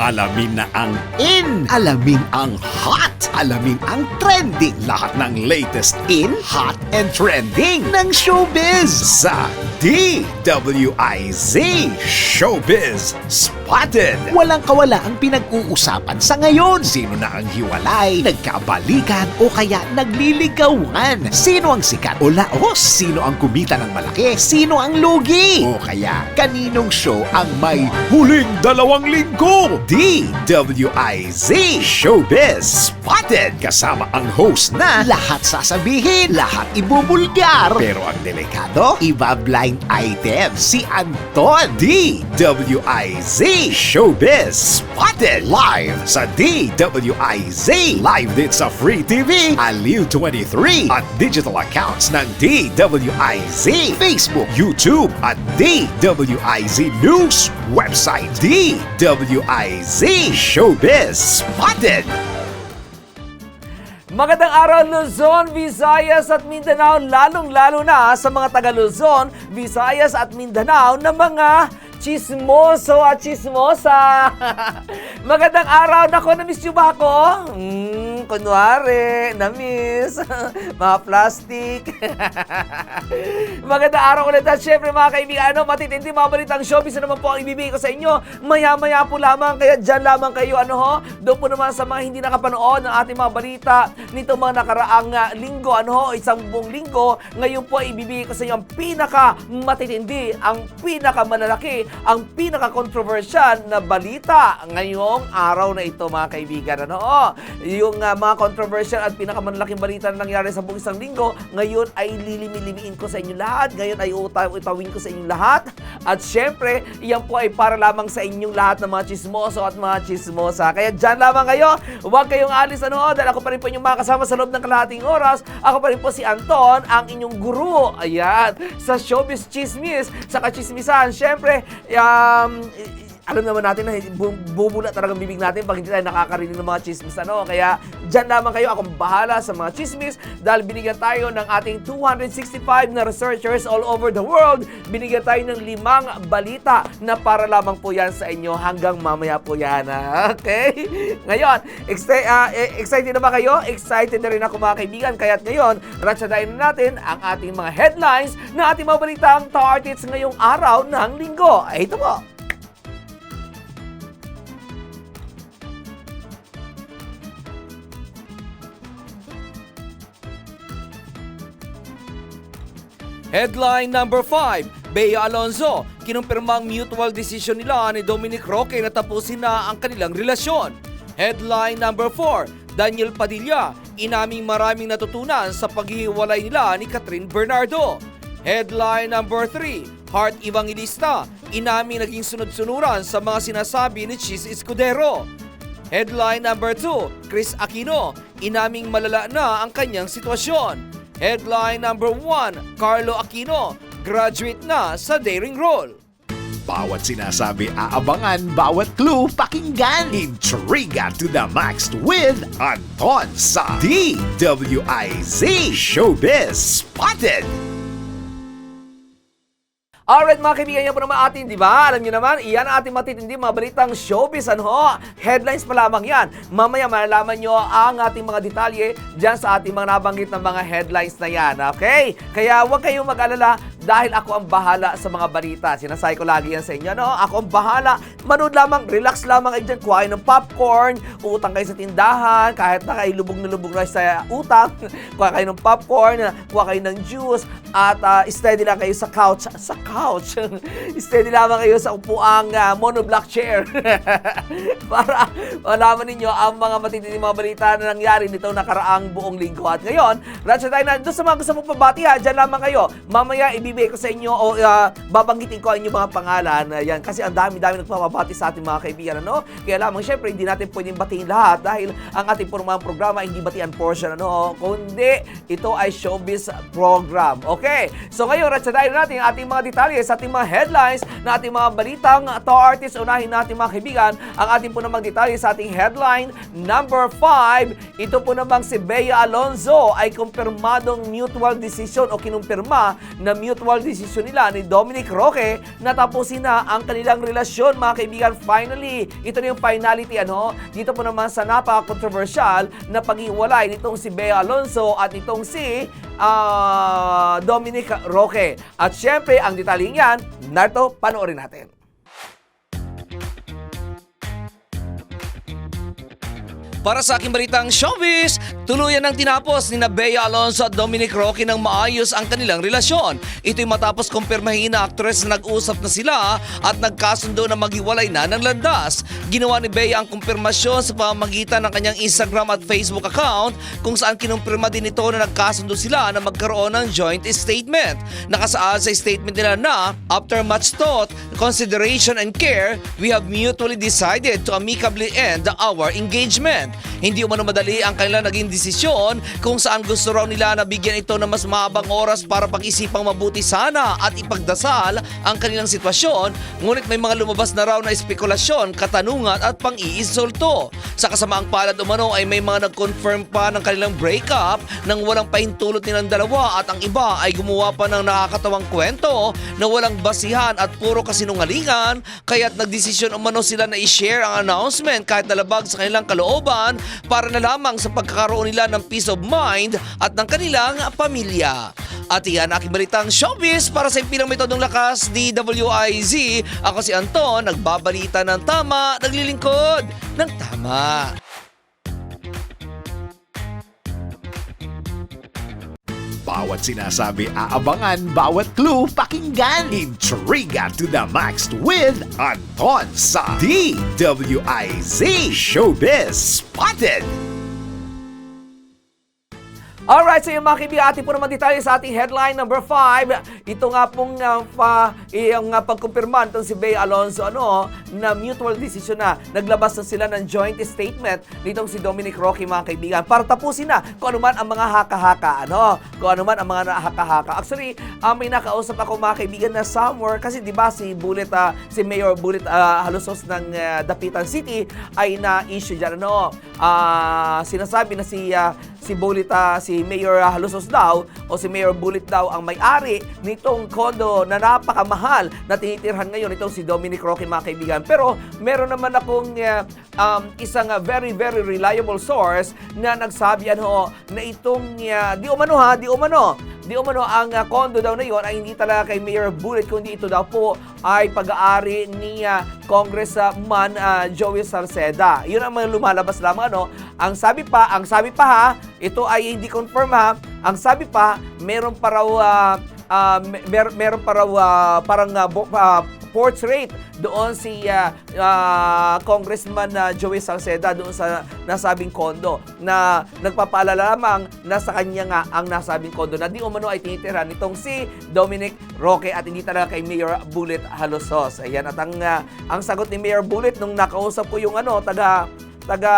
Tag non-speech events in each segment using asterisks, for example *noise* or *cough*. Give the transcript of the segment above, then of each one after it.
Alamin na ang in, alamin ang hot, alamin ang trending. Lahat ng latest in, hot, and trending ng showbiz sa DWIZ Showbiz Spotted. Walang kawala ang pinag-uusapan sa ngayon. Sino na ang hiwalay, nagkabalikan o kaya nagliligawan? Sino ang sikat o laos? Sino ang kumita ng malaki? Sino ang lugi? O kaya kaninong show ang may huling dalawang linggo? DWIZ Showbiz Spotted kasama ang host na lahat sasabihin, lahat ibubulgar. Pero ang delikado, iba blind item si Anton. DWIZ Showbiz Spotted live sa DWIZ Live din sa Free TV, Aliw 23 at digital accounts ng DWIZ Facebook, YouTube at DWIZ News website. DWIZ Showbiz Spotted. Magandang araw Luzon, Visayas at Mindanao, lalong-lalo na sa mga taga Luzon, Visayas at Mindanao na mga chismoso at chismosa. *laughs* Magandang araw, nako, na-miss nyo ba ako? Hmm, kunwari, na-miss. *laughs* mga plastic. *laughs* Magandang araw ulit at syempre mga kaibigan, ano, matitindi mga balitang showbiz na naman po ang ibibigay ko sa inyo. Maya-maya po lamang, kaya dyan lamang kayo, ano ho, doon po naman sa mga hindi nakapanood ng ating mga balita nito mga nakaraang ah, linggo, ano ho, isang buong linggo, ngayon po ay ibibigay ko sa inyo ang pinaka matitindi, ang pinaka malalaki, ang pinaka controversial na balita ngayong araw na ito mga kaibigan. Ano ho, yung ah, mga controversial at pinaka malalaking balita na nangyari sa buong isang linggo, ngayon ay lilimi-limiin ko sa inyo lahat. Ngayon ay utaw-utawin ko sa inyong lahat. At syempre, iyan po ay para lamang sa inyong lahat ng mga chismoso at mga chismosa. Kaya dyan lamang kayo. Huwag kayong alis ano. Dahil ako pa rin po inyong makasama sa loob ng kalahating oras. Ako pa rin po si Anton, ang inyong guru. Ayan. Sa showbiz chismis, sa kachismisan. Syempre, um, alam naman natin na bu- bubula talagang bibig natin pag hindi tayo nakakarinig ng mga chismis. Ano? Kaya dyan lamang kayo. Akong bahala sa mga chismis dahil binigyan tayo ng ating 265 na researchers all over the world. Binigyan tayo ng limang balita na para lamang po yan sa inyo hanggang mamaya po yan. *laughs* Okay? Ngayon, exci- ah, eh, excited na ba kayo? Excited na rin ako mga kaibigan. Kaya ngayon, ratsadayin na natin ang ating mga headlines na ating mga balitang top artists ngayong araw ng linggo. Ito po. Headline number 5, Bea Alonzo, kinumpirmang mutual decision nila ni Dominic Roque na tapusin na ang kanilang relasyon. Headline number 4, Daniel Padilla, inaming maraming natutunan sa paghihiwalay nila ni Catherine Bernardo. Headline number 3, Heart Evangelista, inaming naging sunod-sunuran sa mga sinasabi ni Chis Escudero. Headline number 2, Chris Aquino, inaming malala na ang kanyang sitwasyon. Headline number 1, Carlo Aquino, graduate na sa daring role. Bawat sinasabi aabangan, bawat clue pakinggan. Intriga to the max with Anton sa DWIZ Showbiz Spotted. Alright mga kaibigan, yan po naman atin, di ba? Alam niyo naman, iyan ang ating matitindi mga balitang showbiz, ano? Headlines pa lamang yan. Mamaya malalaman nyo ang ating mga detalye dyan sa ating mga nabanggit ng mga headlines na yan, okay? Kaya huwag kayong mag-alala dahil ako ang bahala sa mga balita. Sinasay ko lagi yan sa inyo, no? Ako ang bahala. Manood lamang, relax lamang kayo dyan, kuha kayo ng popcorn, utang kayo sa tindahan, kahit na kayo lubog na lubog na sa utang, *laughs* kuha kayo ng popcorn, kuha kayo ng juice, at ah, steady lang kayo sa couch. Sa couch. *laughs* steady lamang kayo sa upuang ah, monoblock chair. *laughs* Para malaman ninyo ang mga matitindi mga balita na nangyari nito nakaraang buong linggo. At ngayon, Ratchet tayo na doon sa mga gusto mong pabati ha, dyan lamang kayo. Mamaya ibibigay ko sa inyo o ah, babanggitin ko ang inyong mga pangalan. Ayan, kasi ang dami-dami nagpapabati sa ating mga kaibigan. Ano? Kaya lamang syempre hindi natin pwedeng batiin lahat dahil ang ating purumang programa hindi batian portion. Ano? Kundi ito ay showbiz program. Okay? So ngayon, ratsadayin natin ang ating mga detalye sa ating mga headlines na ating mga balitang to artists. Unahin natin mga kaibigan ang ating po namang detalye sa ating headline number 5. Ito po namang si Bea Alonzo ay kumpirmadong mutual decision o kinumpirma na mutual mutual decision nila ni Dominic Roque na tapusin na ang kanilang relasyon mga kaibigan. Finally, ito na yung finality ano. Dito po naman sa napaka-controversial na pag-iwalay nitong si Bea Alonso at itong si ah, Dominic Roque. At syempre, ang detaling yan, narito, panoorin natin. Para sa aking balitang showbiz, tuluyan ng tinapos ni Bea Alonso at Dominic Roque ng maayos ang kanilang relasyon. Ito'y matapos kumpirmahin na aktres na nag-usap na sila at nagkasundo na maghiwalay na ng landas. Ginawa ni Bea ang kumpirmasyon sa pamamagitan ng kanyang Instagram at Facebook account kung saan kinumpirma din ito na nagkasundo sila na magkaroon ng joint statement. Nakasaad sa statement nila na, After much thought, consideration and care, we have mutually decided to amicably end our engagement. Hindi umano madali ang kanilang naging desisyon kung saan gusto raw nila na bigyan ito ng mas mahabang oras para pag-isipang mabuti sana at ipagdasal ang kanilang sitwasyon. Ngunit may mga lumabas na raw na espekulasyon, katanungan at pang-iinsulto. Sa kasamaang palad umano ay may mga nag-confirm pa ng kanilang breakup nang walang pahintulot nilang dalawa at ang iba ay gumawa pa ng nakakatawang kwento na walang basihan at puro kasinungalingan. Kaya't nagdesisyon umano sila na i-share ang announcement kahit nalabag sa kanilang kalooban para na lamang sa pagkakaroon nila ng peace of mind at ng kanilang pamilya. At iyan aking balitang showbiz para sa impilang metodong lakas DWIZ. Ako si Anton, nagbabalita ng tama, naglilingkod ng tama. Bawat sinasabi aabangan, bawat clue pakinggan. Intriga to the max with Anton sa DWIZ Showbiz Spotted. Alright, so yung mga kaibigan, ating po naman detalye sa ating headline number 5. Ito nga pong uh, pa, yung uh, pagkumpirman itong si Bea Alonso ano, na mutual decision na. Naglabas na sila ng joint statement nitong si Dominic Roque mga kaibigan para tapusin na kung ano man ang mga haka-haka. Ano? Kung ano man ang mga haka-haka. Actually, uh, may nakausap ako mga kaibigan na somewhere kasi di ba si Bullet, uh, si Mayor Bullet uh, Halusos ng uh, Dapitan City ay na-issue dyan. Ano? Ah, sinasabi na si uh, si Bullet, ah, si Mayor Halusos daw o si Mayor Bullet daw ang may-ari nitong kondo na napakamahal na tinitirhan ngayon itong si Dominic Roque mga kaibigan. Pero meron naman akong ah, um, isang ah, very very reliable source na nagsabi ano na itong ah, di umano ha, di umano Di umano ang uh, condo daw na yon ay hindi talaga kay Mayor Bullet kundi ito daw po ay pag-aari ni uh, Congressman uh, Joey Salceda. Yun ang mga lumalabas lamang ano. Ang sabi pa, ang sabi pa ha, ito ay hindi confirm ha. Ang sabi pa, meron pa raw uh, uh, mer- meron pa raw uh, parang uh, uh, portrait doon si uh, uh, Congressman uh, Joey Salceda doon sa nasabing kondo na nagpapaalala lamang na sa kanya nga ang nasabing kondo na di umano ay tinitira nitong si Dominic Roque at hindi talaga kay Mayor Bullet Halosos. Ayan at ang uh, ang sagot ni Mayor Bullet nung nakausap ko yung ano taga taga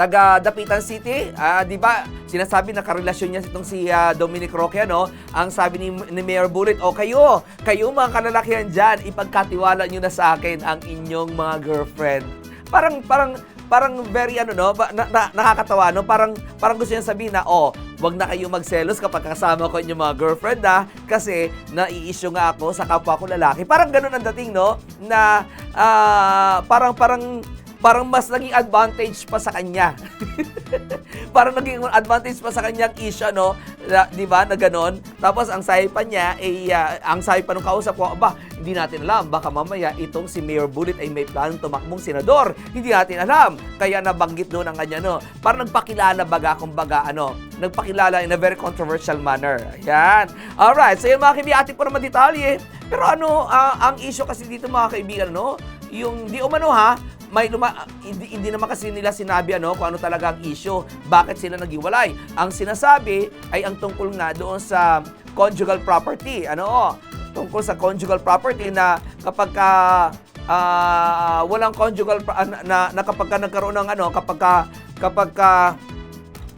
taga Dapitan City, ah, 'di ba? Sinasabi na karelasyon niya itong si ah, Dominic Roque ano. Ang sabi ni, ni Mayor Bullet, "O kayo, kayo mga kalalakihan diyan, ipagkatiwala niyo na sa akin ang inyong mga girlfriend." Parang parang parang very ano no, na, na- nakakatawa no. Parang parang gusto niya sabihin na, "Oh, wag na kayo magselos kapag kasama ko inyong mga girlfriend ha, kasi nai-issue nga ako sa kapwa ko lalaki." Parang ganun ang dating no, na ah, parang parang parang mas naging advantage pa sa kanya. *laughs* parang naging advantage pa sa kanyang issue, no? Na- Di ba, na ganon. Tapos ang sabi pa niya, eh, ah, ang sabi pa nung kausap ko, ba, hindi natin alam, baka mamaya itong si Mayor Bullet ay may planong tumakbong senador. Hindi natin alam. Kaya nabanggit doon ang kanya, no? Parang nagpakilala baga, kumbaga, ano, nagpakilala in a very controversial manner. Ayan. Alright, so yun mga kaibigan, ating po naman detalye. Pero ano, ah, ang issue kasi dito mga kaibigan, no? Yung di umano ha, may luma, hindi, hindi naman kasi nila sinabi ano kung ano talaga ang issue, bakit sila naghiwalay. Ang sinasabi ay ang tungkol nga doon sa conjugal property. Ano? oh, Tungkol sa conjugal property na kapag ka ah, walang conjugal ah, na, na, na kapag ka nagkaroon ng ano, kapag ka, kapag ka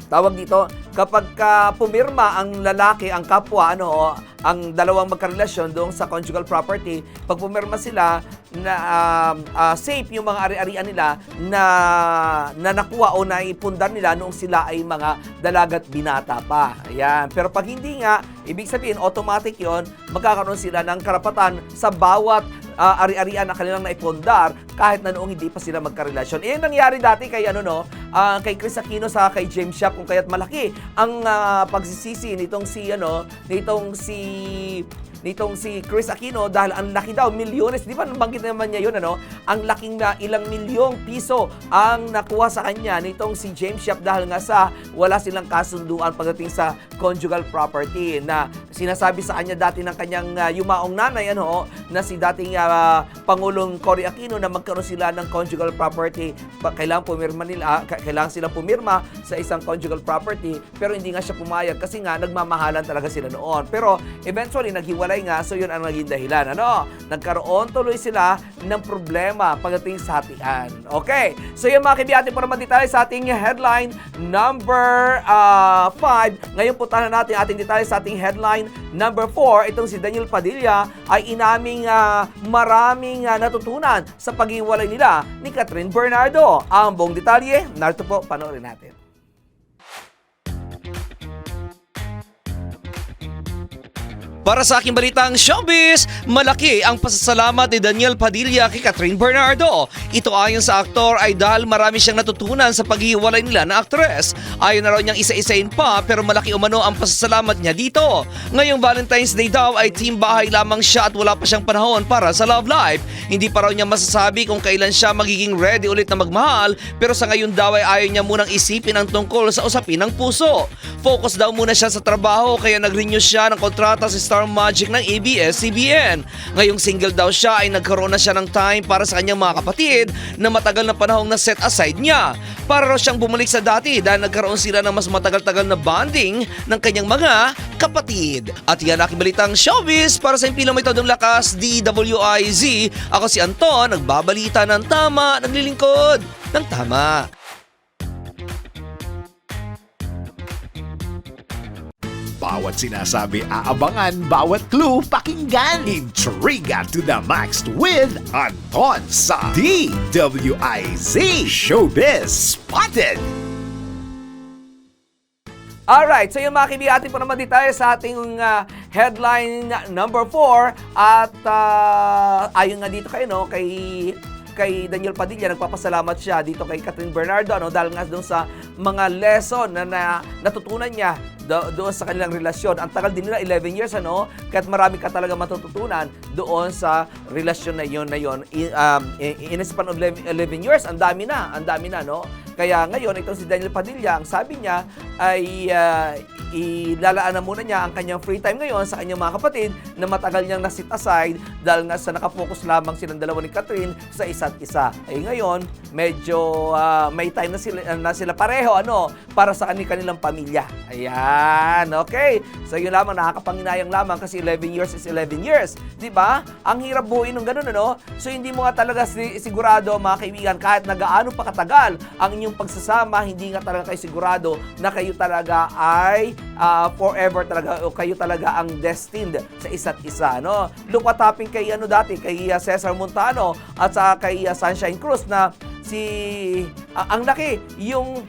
tawag dito, kapag ka pumirma ang lalaki, ang kapwa, ano, ang dalawang magkarelasyon doon sa conjugal property, pag pumirma sila na um, ah, safe yung mga ari-arian nila na, na nakuha o naipundar nila noong sila ay mga dalagat binata pa. Ayan. Pero pag hindi nga, ibig sabihin, automatic yon magkakaroon sila ng karapatan sa bawat ah, ari-arian na kanilang naipundar kahit na noong hindi pa sila magkarelasyon. Eh, nangyari dati kay ano no, ah, kay Chris Aquino sa kay James Shop kung kaya't malaki ang ah, pagsisisi nitong si ano, nitong si nitong si Chris Aquino dahil ang laki daw, milyones, di ba nabanggit naman niya yun, ano? Ang laking na ilang milyong piso ang nakuha sa kanya nitong si James Shop dahil nga sa wala silang kasunduan pagdating sa conjugal property na sinasabi sa kanya dati ng kanyang ah, yumaong nanay, ano, na si dating ah, Pangulong Cory Aquino na magkaroon sila ng conjugal property. Kailangan pumirma nila, ah, ka- kailangan silang pumirma sa isang conjugal property pero hindi nga siya pumayag kasi nga nagmamahalan talaga sila noon. Pero eventually naghiwalay nga so yun ang naging dahilan. Ano? Nagkaroon tuloy sila ng problema pagdating sa hatian. Okay. So yun mga kaibigan, para madetalye sa ating headline number 5. Ngayon puntahan natin ating detalye sa ating headline number 4. Itong si Daniel Padilla ay inaming ah, maraming ah, natutunan sa paghiwalay nila ni Catherine Bernardo. Ang buong detalye, narito po, panoorin natin. Para sa aking balitang showbiz, malaki ang pasasalamat ni Daniel Padilla kay Catherine Bernardo. Ito ayon sa aktor ay dahil marami siyang natutunan sa paghiwalay nila na aktres. Ayon na raw niyang isa-isain pa pero malaki umano ang pasasalamat niya dito. Ngayong Valentine's Day daw ay team bahay lamang siya at wala pa siyang panahon para sa love life. Hindi pa raw niya masasabi kung kailan siya magiging ready ulit na magmahal pero sa ngayon daw ay ayaw niya munang isipin ang tungkol sa usapin ng puso. Focus daw muna siya sa trabaho kaya nag-renew siya ng kontrata sa Star Magic ng ABS-CBN. Ngayong single daw siya ay nagkaroon na siya ng time para sa kanyang mga kapatid na matagal na panahong na set aside niya. Para raw siyang bumalik sa dati dahil nagkaroon sila ng mas matagal-tagal na bonding ng kanyang mga kapatid. At yan aking balitang showbiz para sa impilang may todong lakas DWIZ. Ako si Anton, nagbabalita ng tama, naglilingkod ng tama. Bawat sinasabi aabangan, bawat clue pakinggan. Intriga to the max with Anton sa DWIZ Showbiz Spotted. Alright, so yung mga ating po naman detalye sa ating uh, headline number 4 at uh, ayon nga dito kayo, no, kay kay Daniel Padilla, nagpapasalamat siya dito kay Catherine Bernardo ano, dahil nga doon sa mga lesson na, na natutunan niya do, doon sa kanilang relasyon. Ang tagal din nila, 11 years, ano? Kahit marami ka talaga matututunan doon sa relasyon na yon na yon. In, um, in a span of 11 years, ang dami na, ang dami na, no? Kaya ngayon, itong si Daniel Padilla, ang sabi niya ay uh, ilalaan na muna niya ang kanyang free time ngayon sa kanyang mga kapatid na matagal niyang nasit aside dahil nga sa nakafocus lamang silang dalawa ni Catherine sa isa't isa. Ay ngayon, medyo ah, may time na sila, na sila pareho ano para sa kani- kanilang pamilya. Ayan, okay. So yun lamang, nakakapanginayang lamang kasi 11 years is 11 years. Di ba? Ang hirap buuin ng ganun, ano? So hindi mo nga talaga si- sigurado, mga kaibigan, kahit na gaano pa katagal ang inyong pagsasama, hindi nga talaga kayo sigurado na kayo talaga ay ah, forever talaga o kayo talaga ang destined sa isa't isa, no? Look what happened kay ano dati, kay ah, Cesar Montano at sa kay ah, Sunshine Cruz na si ah, ang laki yung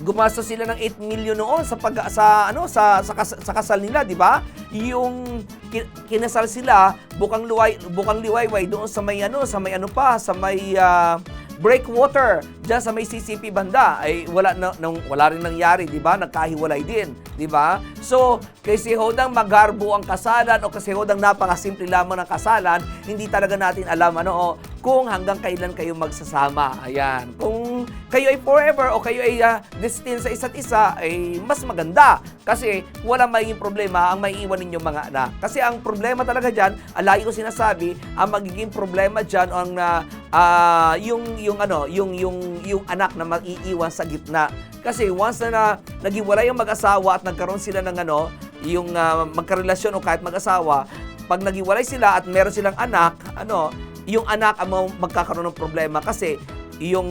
gumastos sila ng 8 million noon sa pag sa ano sa sa, kas- sa kasal nila, 'di ba? Yung ki- kinasal sila bukang luway bukang liwayway doon sa may ano sa may ano pa sa may ah, breakwater diyan sa may CCP banda ay wala na nang wala rin nangyari, 'di ba? Nagkahiwalay din, 'di ba? So, kasi hodang magarbo ang kasalan o kasi hodang napakasimple lamang ng kasalan, hindi talaga natin alam ano o kung hanggang kailan kayo magsasama. Ayan. Kung kayo ay forever o kayo ay ah, destined sa isa't isa, ay mas maganda. Kasi wala magiging problema ang maiiwan ninyong mga anak. Kasi ang problema talaga dyan, alay ko sinasabi, ang magiging problema dyan ang ah, ah, yung yung ano, yung yung yung anak na maiiwan sa gitna. Kasi once na, na naghiwalay yung mag-asawa at nagkaroon sila ng ano, yung ah, magkarelasyon o kahit mag-asawa, pag naghiwalay sila at meron silang anak, ano, yung anak ang mag- magkakaroon ng problema kasi yung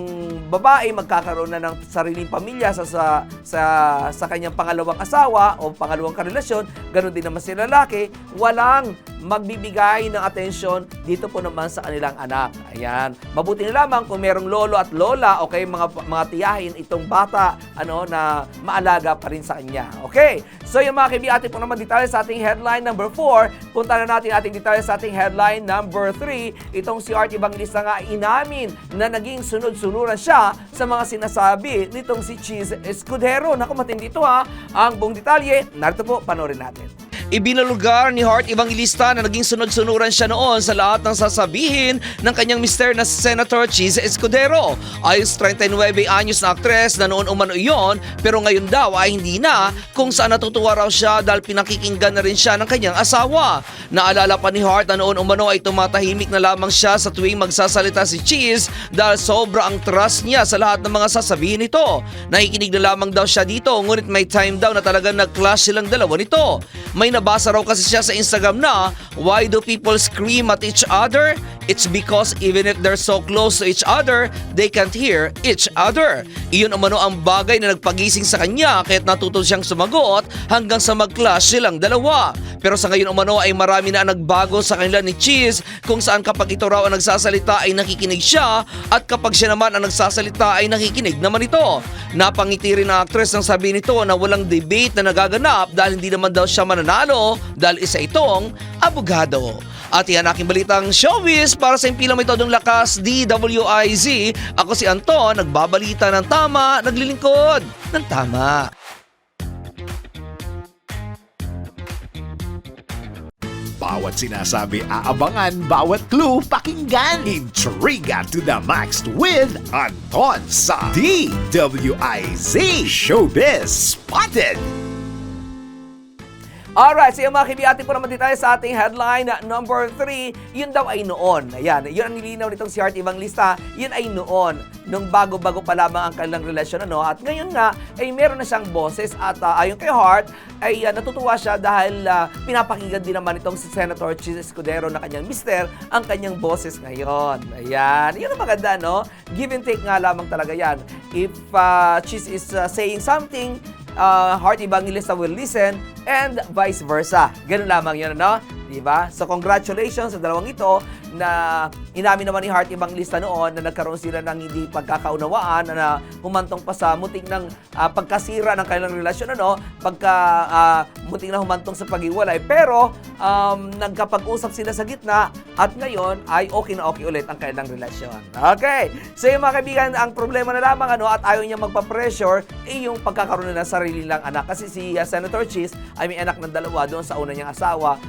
babae magkakaroon na ng sariling pamilya sa sa sa, sa kanyang pangalawang asawa o pangalawang karelasyon, ganun din naman si lalaki, walang magbibigay ng atensyon dito po naman sa kanilang anak. Ayan. Mabuti na lamang kung merong lolo at lola o kay mga mga tiyahin itong bata ano na maalaga pa rin sa kanya. Okay? So yung mga kaibigan, atin po naman detalye sa ating headline number 4. Punta na natin ating detalye sa ating headline number 3. Itong si Art Evangelista nga inamin na naging sunod-sunuran siya sa mga sinasabi nitong si Cheese Escudero. Naku, matindi ito ha. Ang buong detalye, narito po, panoorin natin. Ibinalugar ni Hart Evangelista na naging sunod-sunuran siya noon sa lahat ng sasabihin ng kanyang mister na Senator Cheese Escudero. Ayon sa 39 anyos na aktres na noon umano iyon pero ngayon daw ay hindi na kung saan natutuwa raw siya dahil pinakikinggan na rin siya ng kanyang asawa. Naalala pa ni Hart na noon umano ay tumatahimik na lamang siya sa tuwing magsasalita si Cheese dahil sobra ang trust niya sa lahat ng mga sasabihin nito. Nakikinig na lamang daw siya dito ngunit may time daw na talagang nag-clash silang dalawa nito. May nabasa raw kasi siya sa Instagram na why do people scream at each other? It's because even if they're so close to each other, they can't hear each other. Iyon umano ang bagay na nagpagising sa kanya kaya't natuto siyang sumagot hanggang sa mag-clash silang dalawa. Pero sa ngayon umano ay marami na ang nagbago sa kanila ni Cheese kung saan kapag ito raw ang nagsasalita ay nakikinig siya at kapag siya naman ang nagsasalita ay nakikinig naman ito. Napangiti rin ang actress ng sabi nito na walang debate na nagaganap dahil hindi naman daw siya mananalo dahil isa itong abogado. At yan aking balitang showbiz para sa impilang may todong lakas DWIZ. Ako si Anton, nagbabalita ng tama, naglilingkod ng tama. Bawat sinasabi aabangan, bawat clue pakinggan. Intriga to the max with Anton sa DWIZ Showbiz Spotted. Alright, so yung mga atin po naman dito tayo sa ating headline number 3, yun daw ay noon. Ayan, yun ang nilinaw nitong si Art Evangelista, yun ay noon, nung bago-bago pa lamang ang kanilang relasyon. Ano? At ngayon nga, ay meron na siyang boses at ah, ayon kay Hart, ay ah, natutuwa siya dahil ah, pinapakinggan din naman itong si Senator Chis Escudero na kanyang mister ang kanyang boses ngayon. Ayan, yun ang maganda, no? Give and take nga lamang talaga yan. If uh, Chis is ah, saying something, uh, Heart Evangelista will listen and vice versa. Ganun lamang yun, ano? Diba? So congratulations sa dalawang ito na inamin naman ni Heart Evangelista noon na nagkaroon sila ng hindi pagkakaunawaan na humantong pa sa mutik ng ah, pagkasira ng kanilang relasyon ano pagka ah, mutik na humantong sa paghiwalay pero um, nagkapag-usap sila sa gitna at ngayon ay okay na okay ulit ang kanilang relasyon. Okay. So yung mga kaibigan, ang problema na lamang ano at ayaw niya magpa-pressure ay yung pagkakaroon na ng sarili lang anak kasi si ah, Senator Cheese ay may anak ng dalawa doon sa una niyang asawa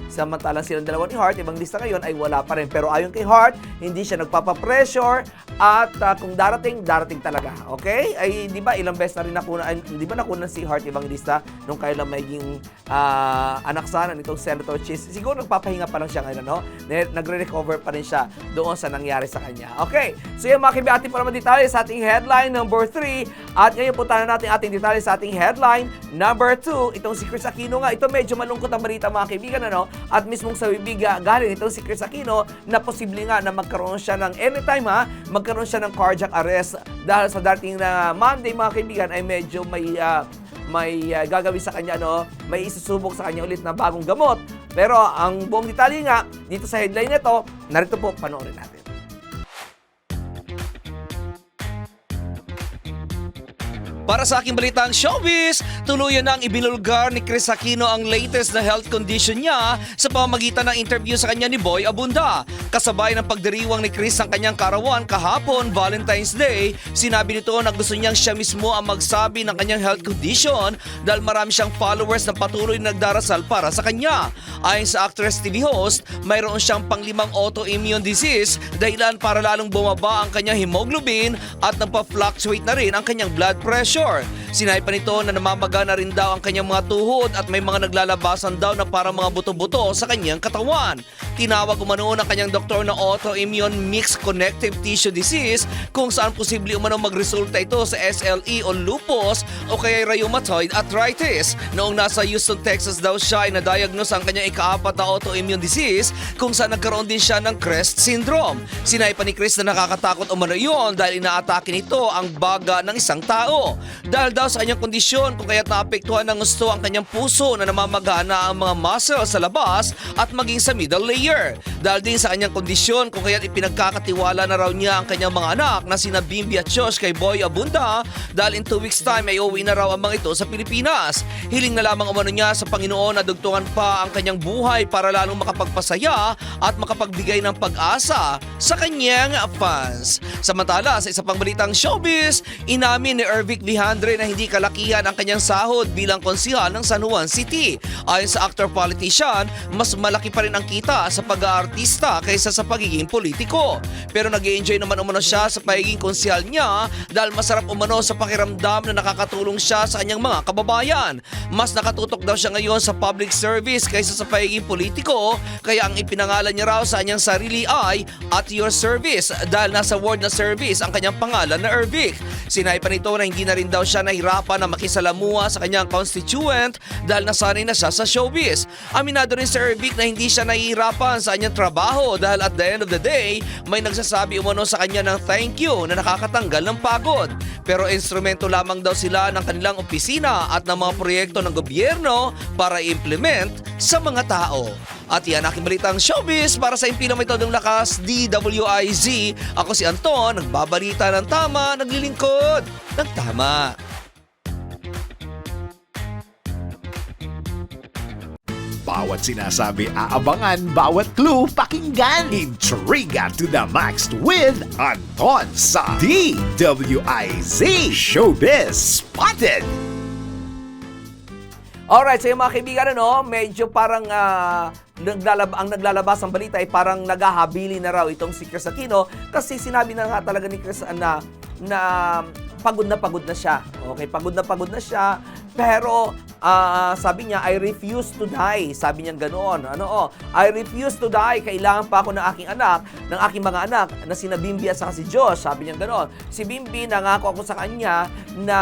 samantalang silang dalawa ni Hart ibang lista ngayon ay wala pa rin. Pero ayon kay Hart hindi siya nagpapa-pressure at ah, kung darating darating talaga. Okay? Ay di ba ilang beses na rin nakuna ay, di ba nakuna si Hart Evangelista nung kailan maging ah, anak sana nitong Senator Cheese siguro nagpapahinga pa lang siya ngayon no nagre-recover pa rin siya doon sa nangyari sa kanya. Okay? So yung mga kaibigan ating pa naman detalye sa ating headline number 3 at ngayon punta na natin ating detalye sa ating headline number 2 itong si Chris Aquino nga ito medyo malungkot ang balita mga kaibigan ano? At mismong sa bibiga galing itong si Chris Aquino na posible nga na magkaroon siya ng anytime ha? Magkaroon siya ng cardiac arrest. Dahil sa dating na Monday mga kaibigan ay medyo may ah, may ah, gagawin sa kanya no? May isusubok sa kanya ulit na bagong gamot. Pero ang buong detalye nga dito sa headline nito narito po panoorin natin Para sa aking balitang showbiz, tuluyan na ang ibinulgar ni Chris Aquino ang latest na health condition niya sa pamamagitan ng interview sa kanya ni Boy Abunda. Kasabay ng pagdiriwang ni Chris ang kanyang karawan kahapon Valentine's Day, sinabi nito na gusto niyang siya mismo ang magsabi ng kanyang health condition dahil marami siyang followers na patuloy na nagdarasal para sa kanya. Ayon sa actress TV host, mayroon siyang panglimang autoimmune disease dahilan para lalong bumaba ang kanyang hemoglobin at nagpa-fluctuate na rin ang kanyang blood pressure. Exposure. Sinay pa nito na namamaga na rin daw ang kanyang mga tuhod at may mga naglalabasan daw na parang mga buto-buto sa kanyang katawan. Tinawag umano ng kanyang doktor na autoimmune mixed connective tissue disease kung saan posible umano magresulta ito sa SLE o lupus o kaya rheumatoid arthritis. Noong nasa Houston, Texas daw siya ay na-diagnose ang kanyang ikaapat na autoimmune disease kung saan nagkaroon din siya ng CREST syndrome. Sinay pa ni Chris na nakakatakot umano yun dahil inaatake nito ang baga ng isang tao. Dahil daw sa kanyang kondisyon kung kaya't naapektuhan ng gusto ang kanyang puso na namamagana ang mga muscle sa labas at maging sa middle layer. Dahil din sa kanyang kondisyon kung kaya't ipinagkakatiwala na raw niya ang kanyang mga anak na sina Bimbi at Josh kay Boy Abunda dahil in two weeks time ay uwi na raw ang mga ito sa Pilipinas. Hiling na lamang umano niya sa Panginoon na dugtungan pa ang kanyang buhay para lalong makapagpasaya at makapagbigay ng pag-asa sa kanyang fans. Samantala, sa isa pang balitang showbiz, inamin ni Ervic Vihandre na hindi kalakihan ang kanyang sahod bilang konsihal ng San Juan City. Ayon sa actor-politician, mas malaki pa rin ang kita sa pag-aartista kaysa sa pagiging politiko. Pero nag enjoy naman umano siya sa pagiging konsihal niya dahil masarap umano sa pakiramdam na nakakatulong siya sa kanyang mga kababayan. Mas nakatutok daw siya ngayon sa public service kaysa sa pagiging politiko kaya ang ipinangalan niya raw sa kanyang sarili ay at your service dahil nasa word na service ang kanyang pangalan na Ervic. Sinay pa nito na hindi na rin daw siya nahirapan na makisalamuha sa kanyang constituent dahil nasanay na siya sa showbiz. Aminado rin si Ervic na hindi siya nahihirapan sa kanyang trabaho dahil at the end of the day, may nagsasabi umano sa kanya ng thank you na nakakatanggal ng pagod. Pero instrumento lamang daw sila ng kanilang opisina at ng mga proyekto ng gobyerno para i-implement sa mga tao. At yan aking balitang showbiz para sa impilang may todong lakas DWIZ. Ako si Anton, nagbabalita ng tama, naglilingkod ng tama. Bawat sinasabi aabangan, bawat clue pakinggan. Intriga to the max with Anton sa DWIZ Showbiz Spotted. Alright, so yung mga kaibigan, ano, medyo parang ah, naglalab ang naglalabas ang balita ay parang naghahabili na raw itong si Chris Aquino kasi sinabi na nga talaga ni Chris ah, na, na pagod na pagod na siya. Okay, pagod na pagod na siya. Pero ah, sabi niya, I refuse to die. Sabi niya ganoon. Ano, oh, I refuse to die. Kailangan pa ako ng aking anak, ng aking mga anak na sina Bimbi at saka si Josh. Sabi niya ganoon. Si Bimbi, nangako ako sa kanya na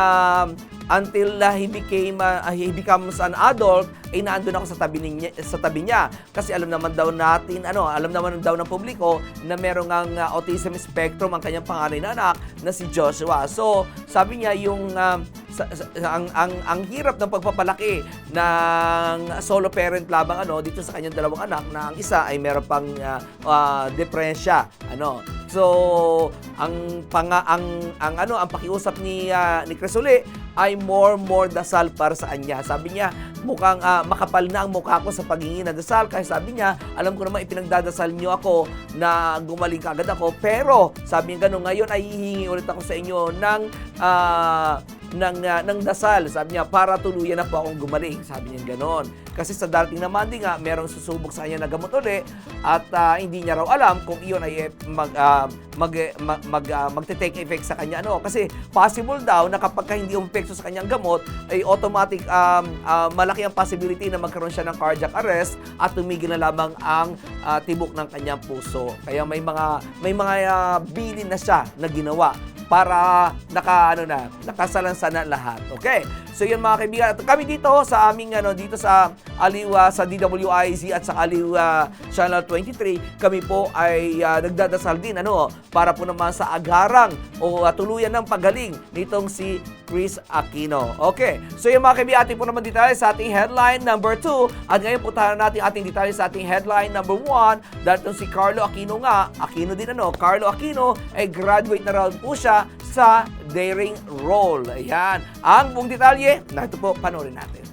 until uh, he became uh, he becomes an adult ay naandun ako sa tabi niya sa tabi niya. Kasi alam naman daw natin ano alam naman daw ng publiko na merong ang uh, autism spectrum ang kanyang panganay na anak na si Joshua. So sabi niya yung um, sa- sa- ang ang ang hirap ng pagpapalaki ng solo parent lamang ano dito sa kanyang dalawang anak na ang isa ay meron pang uh, uh, depresya ano. So, ang panga ang ang ano ang pakiusap ni ah, ni Cresole ay more more dasal para sa kanya. Sabi niya, mukhang makapal na ang mukha ko sa paghingi ng dasal kasi sabi niya, alam ko naman ipinagdadasal niyo ako na gumaling kagad ako, pero sabi niya gano'n, ngayon ay hihingi ulit ako sa inyo ng ah, ng, ah, ng dasal. Sabi niya, para tuluyan na po akong gumaling. Sabi niya gano'n. Kasi sa darating na Monday nga, merong susubok sa kanya na gamot uli at ah, hindi niya raw alam kung iyon ay eh, mag, ah, mag, mag, mag, ah, magte-take effect sa kanya. Ano? Kasi possible daw na kapag ka hindi umepekto sa kanyang gamot, ay automatic um, ah, malaki ang possibility na magkaroon siya ng cardiac arrest at tumigil na lamang ang ah, tibok ng kanyang puso. Kaya may mga may mga ah, bilin na siya na ginawa para naka ano na, nakasalansan na lahat. Okay? So yun mga kaibigan, at kami dito sa aming ano dito sa Aliw ah, sa DWIZ at sa Aliw ah, Channel 23, kami po ay ah, nagdadasal din ano para po naman sa agarang o ah, tuluyan ng pagaling nitong si Chris Aquino. Okay. So yung mga kaibigan, po naman detalye sa ating headline number 2 at ngayon puntahan natin ating detalye sa ating headline number 1 dahil si Carlo Aquino nga, Aquino din ano, Carlo Aquino ay graduate na raw po siya sa Daring Role. Ayan. Ang buong detalye, narito po, panoorin natin.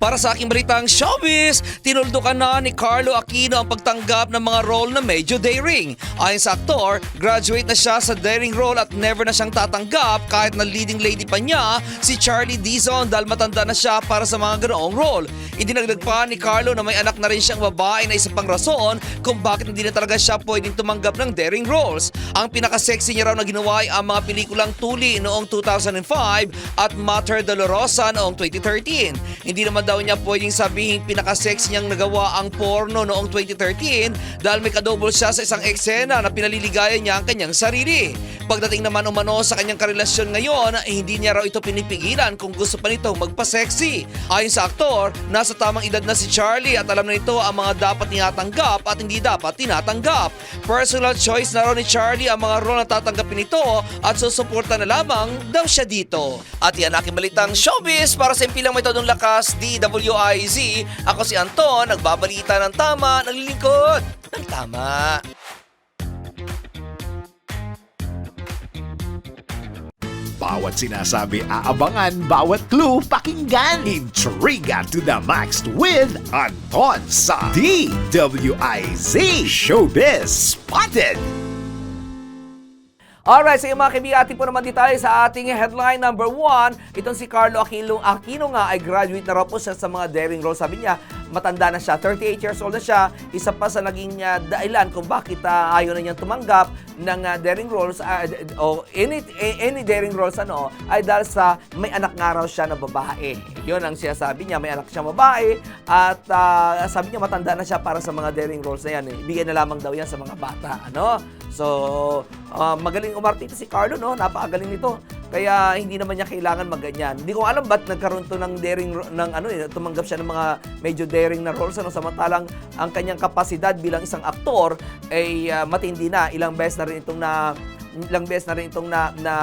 Para sa aking balitang showbiz, tinuldukan na ni Carlo Aquino ang pagtanggap ng mga role na medyo daring. Ayon sa aktor, graduate na siya sa daring role at never na siyang tatanggap kahit na leading lady pa niya si Charlie Dizon dahil matanda na siya para sa mga ganoong role. Idinagdag pa ni Carlo na may anak na rin siyang babae na isa pang rason kung bakit hindi na talaga siya pwedeng tumanggap ng daring roles. Ang pinaka-sexy niya raw na ginawa ay ang mga pelikulang Tuli noong 2005 at Mater Dolorosa noong 2013. Hindi naman daw niya pwedeng sabihin pinaka-sexy niyang nagawa ang porno noong 2013 dahil may kadouble siya sa isang eksena na pinaliligaya niya ang kanyang sarili. Pagdating naman umano sa kanyang karelasyon ngayon, eh, hindi niya raw ito pinipigilan kung gusto pa nitong magpa-sexy. Ayon sa aktor, nasa tamang edad na si Charlie at alam na nito ang mga dapat tinatanggap at hindi dapat tinatanggap. Personal choice na raw ni Charlie ang mga role na tatanggapin nito at susuporta na lamang daw siya dito. At yan aking balitang showbiz para sa impilang may todong lakas DWIZ. Ako si Anton, nagbabalita ng tama, naglilingkod ng tama. Bawat sinasabi aabangan, bawat clue pakinggan. Intriga to the max with Anton sa DWIZ Showbiz Spotted. Alright, sa iyo mga kaibigan, ating po naman dito tayo sa ating headline number one. Itong si Carlo Aquino, Aquino nga ay graduate na raw po siya sa mga daring roles. Sabi niya, matanda na siya, 38 years old na siya. Isa pa sa naging uh, dahilan kung bakit uh, ayaw na niyang tumanggap ng uh, daring roles uh, o any, any daring roles ano, ay dahil sa may anak nga raw siya na babae. Yun ang siya sabi niya, may anak siya babae at uh, sabi niya matanda na siya para sa mga daring roles na yan. Ibigay na lamang daw yan sa mga bata. Ano? So, uh, magaling umartita si Carlo, no? Napakagaling nito. Kaya hindi naman niya kailangan magganyan. Hindi ko alam ba't nagkaroon to ng daring ng ano eh, tumanggap siya ng mga medyo daring na roles ano samantalang ang kanyang kapasidad bilang isang aktor ay uh, matindi na. Ilang beses na rin itong na ilang beses na rin itong na, na,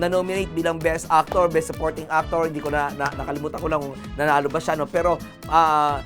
na-nominate bilang Best Actor, Best Supporting Actor. Hindi ko na, na nakalimutan ko lang kung nanalo ba siya. No? Pero ah,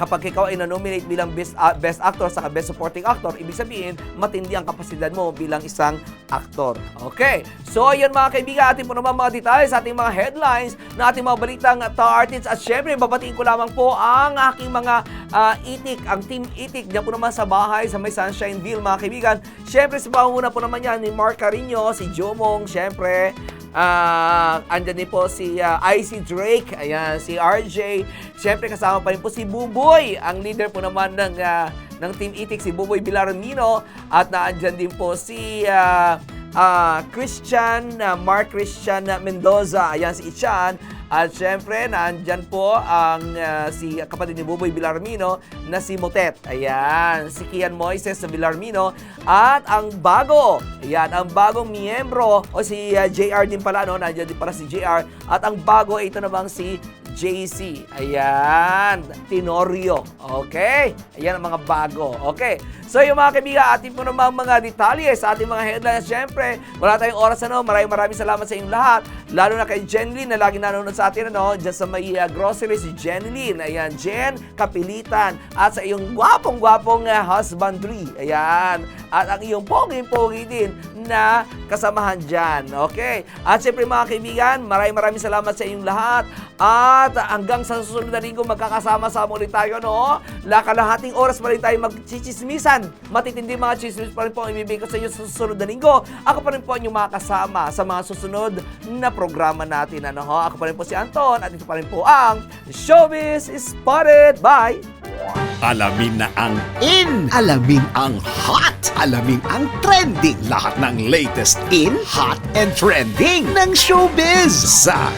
kapag ikaw ay na-nominate bilang best, ah, best actor sa best supporting actor, ibig sabihin, matindi ang kapasidad mo bilang isang aktor. Okay. So, ayan mga kaibigan, atin po naman mga detalye sa ating mga headlines na ating mga balitang Star Artists. At syempre, babatiin ko lamang po ang aking mga ah, itik, ang team itik. Diyan po naman sa bahay, sa may Sunshineville, mga kaibigan. Syempre, sa panguna po naman yan ni Mark Carino, si Jomong, syempre, Ah, andyan din po si ah, IC Drake, ayan, si RJ. Siyempre kasama pa rin po si Buboy, ang leader po naman ng ah, ng Team Itik, si Buboy Bilaramino. At naandyan din po si ah, ah, Christian, ah, Mark Christian Mendoza, ayan si Ichan. At syempre, naandyan po ang ah, si kapatid ni Buboy Bilarmino na si Motet. Ayan, si Kian Moises na Bilarmino. At ang bago, ayan, ang bagong miyembro, o si ah, JR din pala, no? Nandiyan din pala si JR. At ang bago, ito namang si JC. Ayan, Tenorio. Okay? Ayan ang mga bago. Okay. So yung mga kaibigan, ating po naman mga detalye sa ating mga headlines. Siyempre, wala tayong oras ano. Maraming maraming salamat sa inyong lahat. Lalo na kay Jenlyn na lagi nanonood sa atin ano. Diyan sa may uh, grocery si Jenlyn. Ayan, Jen Kapilitan. At sa iyong gwapong-gwapong uh, husbandry. Ayan. At ang iyong pogi-pogi din na kasamahan dyan. Okay? At siyempre mga kaibigan, maraming maraming salamat sa inyong lahat. At hanggang sa susunod na linggo, magkakasama-sama ulit tayo, no? Lakalahating oras pa rin tayo magchichismisan. Matitindi mga chismis pa rin po ang ibibigay ko sa inyo sa susunod na linggo. Ako pa rin po ang inyong makakasama sa mga susunod na programa natin. Ano, ho? Ako pa rin po si Anton at ito pa rin po ang Showbiz Spotted. Bye! Alamin na ang in, alamin ang hot, alamin ang trending. Lahat ng latest in, hot, and trending ng showbiz sa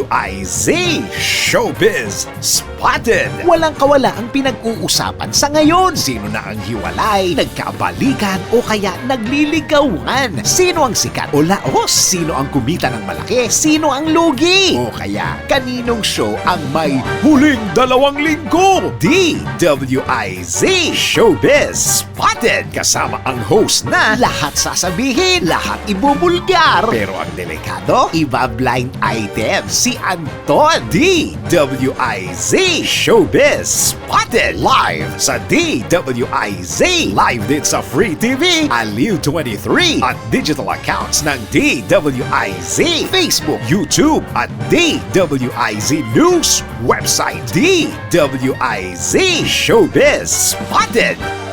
DWIZ Showbiz Spotted. Walang kawala ang pinag-uusapan sa ngayon. Sino na ang hiwalay, nagkabalikan o kaya nagliligawan? Sino ang sikat o laos? Sino ang kumita ng malaki? Sino ang lugi? O kaya kaninong show ang may huling dalawang linggo? DWIZ Showbiz Spotted kasama ang host na lahat sasabihin, lahat ibubulgar. Pero ang delikado, iba blind item. Si si Anton. DWIZ Showbiz Spotted live sa DWIZ live din sa Free TV Aliw 23 at digital accounts ng DWIZ Facebook, YouTube at DWIZ News website. DWIZ Showbiz Spotted